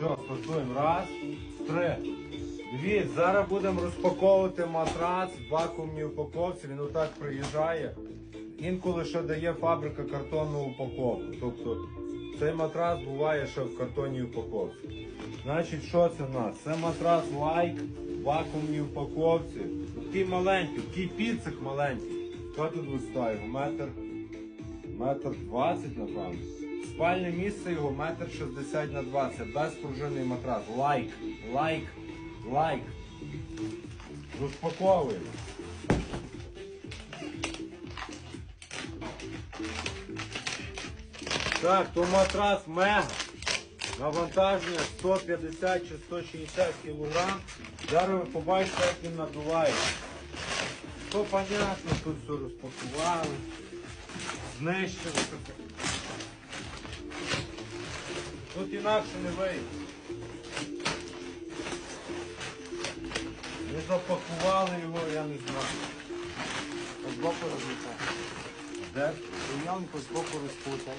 Все, стартуємо. Раз, три. Дивіться, зараз будемо розпаковувати матрац в вакуумній упаковці. Він отак приїжджає. Інколи ще дає фабрика картонну упаковку. Тобто цей матрац буває ще в картонній упаковці. Значить, що це в нас? Це матрац лайк в вакуумній упаковці. Такий маленький, такий піцик маленький. Що тут вистає? Метр, метр двадцять, напевно. Спальне місце його метр шістдесят на 20. Безпружинний матрас. Лайк, лайк, лайк. Розпаковуємо. Так, то матрас мега. Навантаження 150 чи 160 кг. Зараз ви побачите, як він надуває. То понятно, тут все розпакували, знищили. Тут інакше не вийде. Не запакували його, я не знаю. З боку розлітав. Де? Ямку з боку розпутав.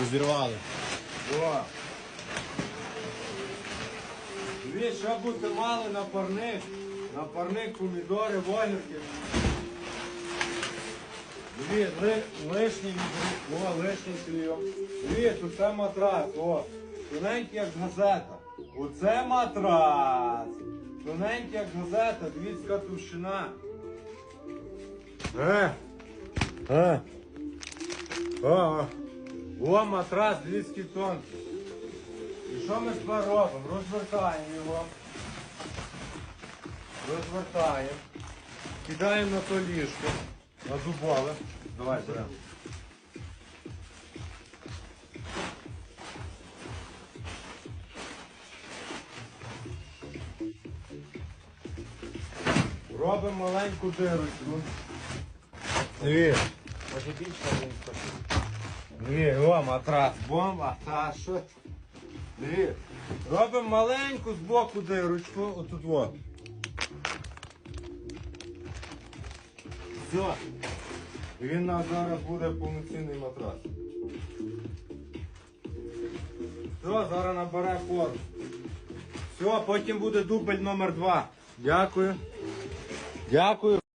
Розірвали. О! Дві ще бути мали на парник. На парник помідори, вогірки. Дві, ли, лишні О, лишній клейом. Дві, тут це матрас. О, тоненький як газета. Оце матрас. Тоненький як газета, дивіться, товщина. Е, е. О, о, матрас 200 тонн. І що ми тепер робимо? Розвертаємо його. Розвертаємо. Кидаємо на то ліжко. На дубове. Давай беремо. Робимо маленьку дирочку. Диві. Може більше один. Диві, о, матрас, бомба, та що? Диві. Робимо маленьку збоку дирочку, отут во. Все. Він нас зараз буде повноцінний матрас. Все, зараз набере форму. Все, потім буде дубль номер два. Дякую. Дякую.